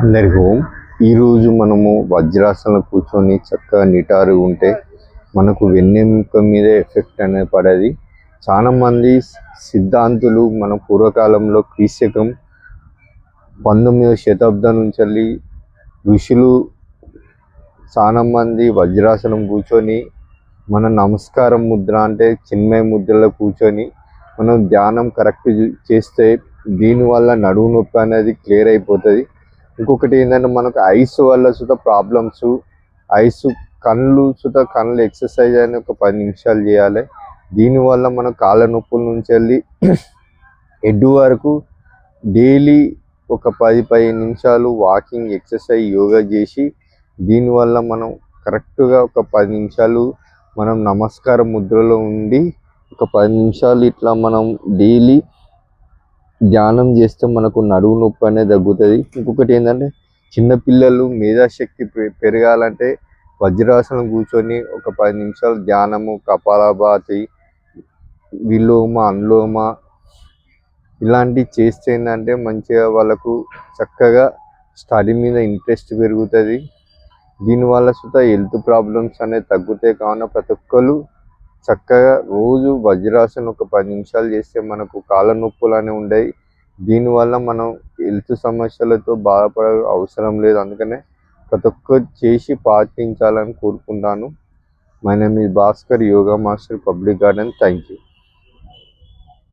అందరికి ఓం. ఈరోజు మనము వజ్రాసనం కూర్చొని చక్కగా నిటారు ఉంటే మనకు వెన్నెముక మీద ఎఫెక్ట్ అనేది పడేది. చాలా మంది సిద్ధాంతులు మన పూర్వకాలంలో క్రీశకం పంతొమ్మిదవ శతాబ్దం నుంచి వెళ్ళి ఋషులు చాలా మంది వజ్రాసనం కూర్చొని మన నమస్కారం ముద్ర అంటే చిన్మయ ముద్రలో కూర్చొని మనం ధ్యానం కరెక్ట్ చేస్తే దీనివల్ల నడుము నొప్పి అనేది క్లియర్ అయిపోతుంది. ఇంకొకటి ఏంటంటే మనకు ఐస్ వల్ల సుత ప్రాబ్లమ్స్ ఐస్ కళ్ళు సుత కళ్ళు ఎక్సర్సైజ్ అని ఒక పది నిమిషాలు చేయాలి. దీనివల్ల మన కాళ్ళ నొప్పుల నుంచి వెళ్ళి హెడ్ వరకు డైలీ ఒక పది పదిహేను నిమిషాలు వాకింగ్ ఎక్సర్సైజ్ యోగా చేసి దీనివల్ల మనం కరెక్ట్గా ఒక పది నిమిషాలు మనం నమస్కారం ముద్రలో ఉండి ఒక పది నిమిషాలు ఇట్లా మనం డైలీ ధ్యానం చేస్తే మనకు నడువు నొప్పి అనేది తగ్గుతుంది. ఇంకొకటి ఏంటంటే చిన్నపిల్లలు మేధాశక్తి పె- పెరగాలంటే వజ్రాసనం కూర్చొని ఒక పది నిమిషాలు ధ్యానము కపాలభాతి విలోమ అనులోమ ఇలాంటివి చేస్తే ఏంటంటే మంచిగా వాళ్ళకు చక్కగా స్టడీ మీద ఇంట్రెస్ట్ పెరుగుతుంది. దీనివల్ల సుత హెల్త్ ప్రాబ్లమ్స్ అనేవి తగ్గుతాయి. కావున ప్రతి ఒక్కరు చక్కగా రోజు వజ్రాసనం ఒక పది నిమిషాలు చేస్తే మనకు కాళ్ళ నొప్పులు అనేవి ఉండవు దీనివల్ల మనం హెల్త్ సమస్యలతో బాధపడ అవసరం లేదు. అందుకనే ప్రతి ఒక్కరు చేసి పాటించాలని కోరుకుంటాను. మై నేమ్ ఈ Bhaskar yoga master public garden thank you